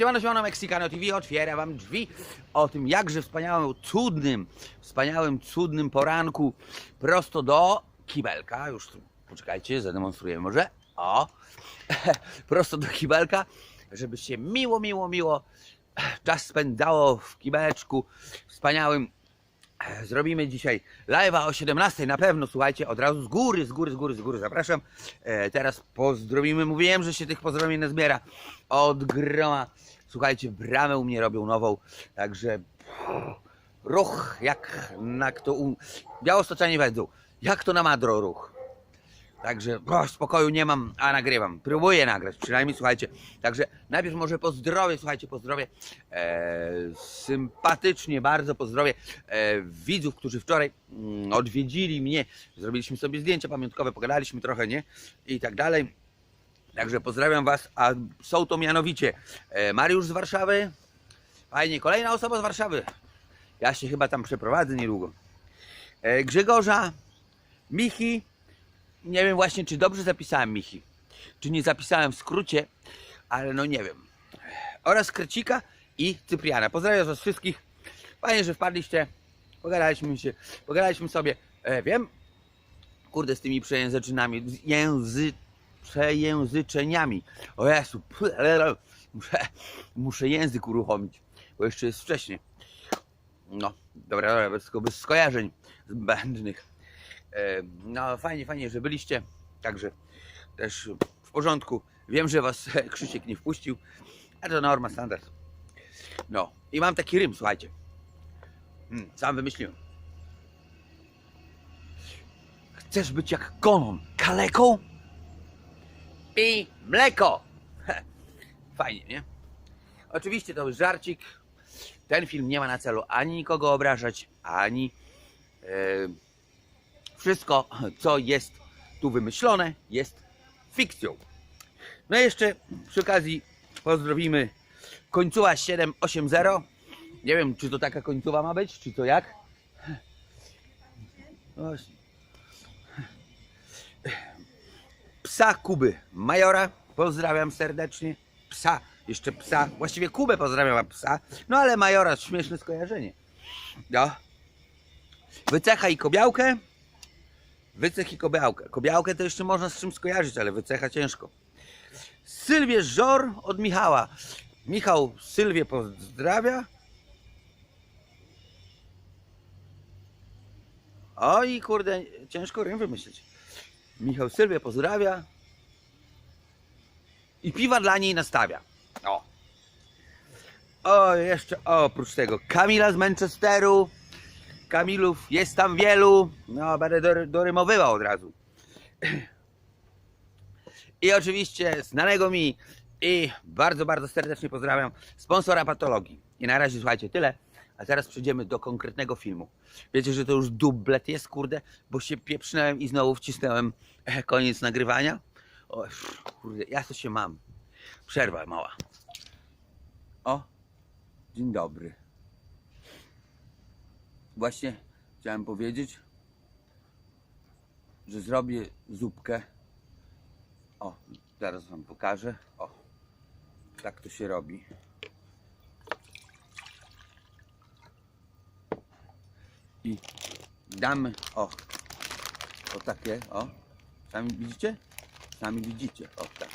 Siemano, siemano, Mexicano TV otwiera wam drzwi o tym jakże wspaniałym, cudnym, wspaniałym, cudnym poranku prosto do kibelka. Już poczekajcie, zademonstruję może. O, prosto do kibelka, żeby się miło, miło, miło czas spędzało w kibeleczku wspaniałym. Zrobimy dzisiaj live'a o 17 na pewno, słuchajcie, od razu z góry, z góry, z góry, z góry zapraszam. E, teraz pozdrowimy, mówiłem, że się tych pozdrowień nazbiera od groma. Słuchajcie, bramę u mnie robią nową, także ruch jak na kto u... Białostoczanie wiedzą, jak to na Madro ruch. Także o, spokoju nie mam, a nagrywam. Próbuję nagrać, przynajmniej słuchajcie. Także najpierw może pozdrowię, słuchajcie, pozdrowię e, sympatycznie bardzo pozdrowię e, widzów, którzy wczoraj mm, odwiedzili mnie. Zrobiliśmy sobie zdjęcia pamiątkowe, pogadaliśmy trochę, nie? I tak dalej. Także pozdrawiam Was, a są to mianowicie e, Mariusz z Warszawy. Fajnie, kolejna osoba z Warszawy. Ja się chyba tam przeprowadzę niedługo. E, Grzegorza, Michi, nie wiem właśnie, czy dobrze zapisałem Michi, czy nie zapisałem w skrócie, ale no nie wiem. Oraz Krecika i Cypriana. Pozdrawiam Was wszystkich. Fajnie, że wpadliście. Pogadaliśmy się, pogadaliśmy sobie. E, wiem, kurde, z tymi przejęzyczynami, języ, przejęzyczeniami. O Jezu, muszę, muszę język uruchomić, bo jeszcze jest wcześnie. No, dobra, dobra, bez, bez skojarzeń zbędnych. E, No fajnie, fajnie, że byliście. Także też w porządku. Wiem, że was Krzysiek nie wpuścił, ale to norma, standard. No i mam taki rym, słuchajcie. Mm, sam wymyśliłem. Chcesz być jak konon, kaleką? I mleko. Fajnie, nie? Oczywiście to jest żarcik. Ten film nie ma na celu ani nikogo obrażać, ani e, wszystko, co jest tu wymyślone, jest fikcją. No i jeszcze przy okazji pozdrowimy końcowa 780. Nie wiem, czy to taka końcowa ma być, czy to jak. Właśnie. Psa Kuby Majora, pozdrawiam serdecznie. Psa, jeszcze psa, właściwie Kubę pozdrawiam, a psa. No ale Majora, śmieszne skojarzenie. No. Wycecha i kobiałkę. Wycech i kobiałkę. Kobiałkę to jeszcze można z czym skojarzyć, ale wycecha ciężko. Sylwię Żor od Michała. Michał Sylwię pozdrawia. Oj, kurde, ciężko rym wymyślić. Michał Sylwię pozdrawia. I piwa dla niej nastawia. O. O, jeszcze oprócz tego Kamila z Manchesteru. Kamilów jest tam wielu. No, będę dor- dorymowywał od razu. I oczywiście znanego mi i bardzo, bardzo serdecznie pozdrawiam sponsora patologii. I na razie słuchajcie, tyle. A teraz przejdziemy do konkretnego filmu. Wiecie, że to już dublet jest, kurde, bo się pieprznąłem i znowu wcisnąłem koniec nagrywania. O, kurde, ja to się mam. Przerwa mała. O, dzień dobry. Właśnie chciałem powiedzieć, że zrobię zupkę. O, zaraz wam pokażę. O, tak to się robi. I damy, o, o takie, o. Sami widzicie? Sami widzicie, o tak.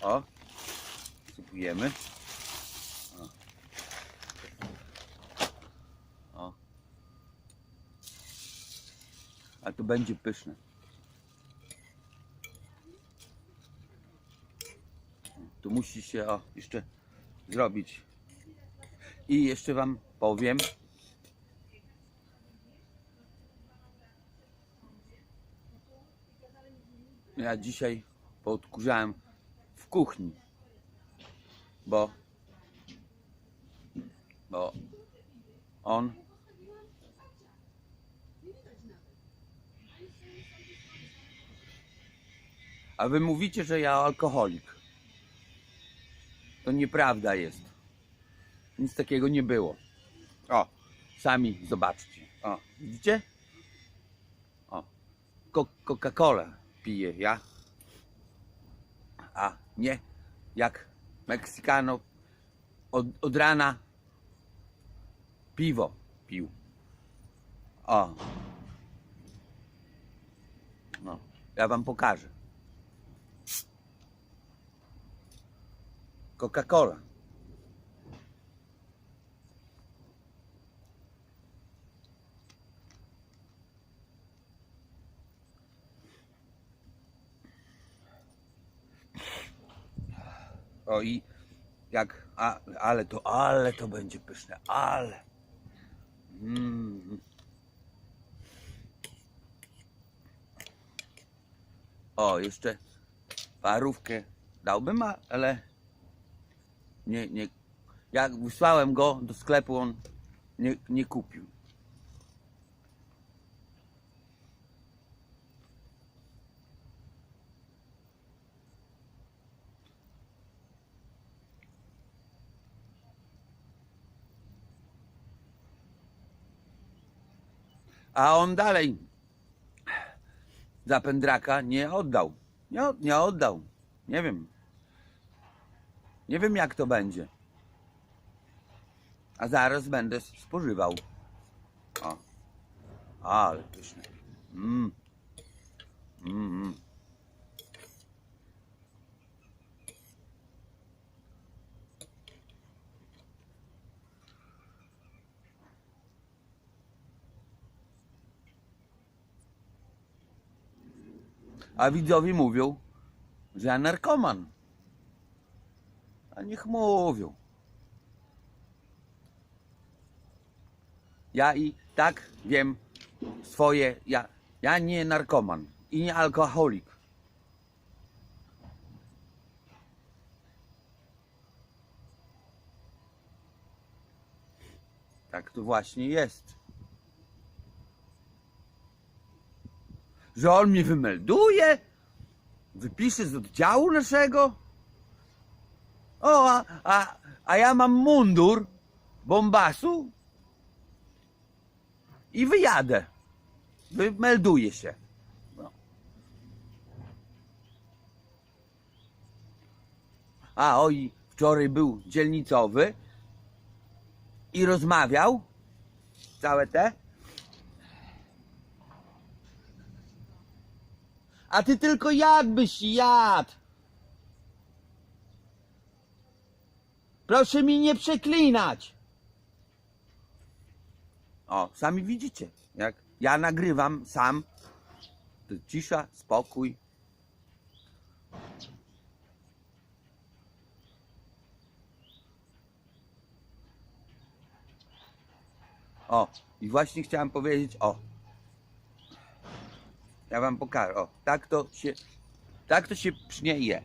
O, sypujemy. O. A to będzie pyszne. Tu musi się o, jeszcze zrobić. I jeszcze Wam powiem. Ja dzisiaj poodkurzałem w kuchni, bo bo on A wy mówicie, że ja alkoholik. To nieprawda jest. Nic takiego nie było. O, sami zobaczcie. O, widzicie? O, Coca-Cola piję ja. A nie jak Meksykano od, od rana piwo pił. O. No, ja wam pokażę. Coca-Cola. O i jak, a, ale to, ale to będzie pyszne, ale. Mm. O, jeszcze parówkę dałbym, ale nie, nie, jak wysłałem go do sklepu, on nie, nie kupił. A on dalej za pędraka nie oddał. Nie, nie oddał. Nie wiem. Nie wiem jak to będzie. A zaraz będę spożywał. O. Ale pyszne. Mm. Mm, mm. A widzowie mówią, że ja narkoman. A niech mówią. Ja i tak wiem swoje. Ja, ja nie narkoman i nie alkoholik. Tak to właśnie jest. Że on mnie wymelduje, wypisze z oddziału naszego. O, a, a, a ja mam mundur bombasu i wyjadę. Wymelduję się. No. A oj, wczoraj był dzielnicowy i rozmawiał całe te. A ty tylko jadłbyś jadł. Proszę mi nie przeklinać. O, sami widzicie, jak ja nagrywam sam, to cisza, spokój. O, i właśnie chciałem powiedzieć, o. Ja wam pokażę, o, tak to się, tak to się pśnie je.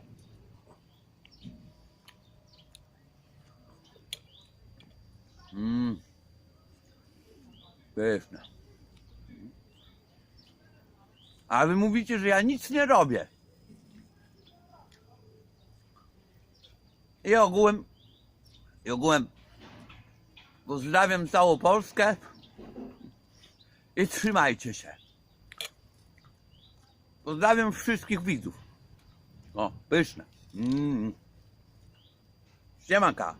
Mmm. Pyszne. A wy mówicie, że ja nic nie robię. I ogółem, i ogółem pozdrawiam całą Polskę i trzymajcie się. Pozdrawiam wszystkich widzów. O, pyszne. Mm. Siemanka.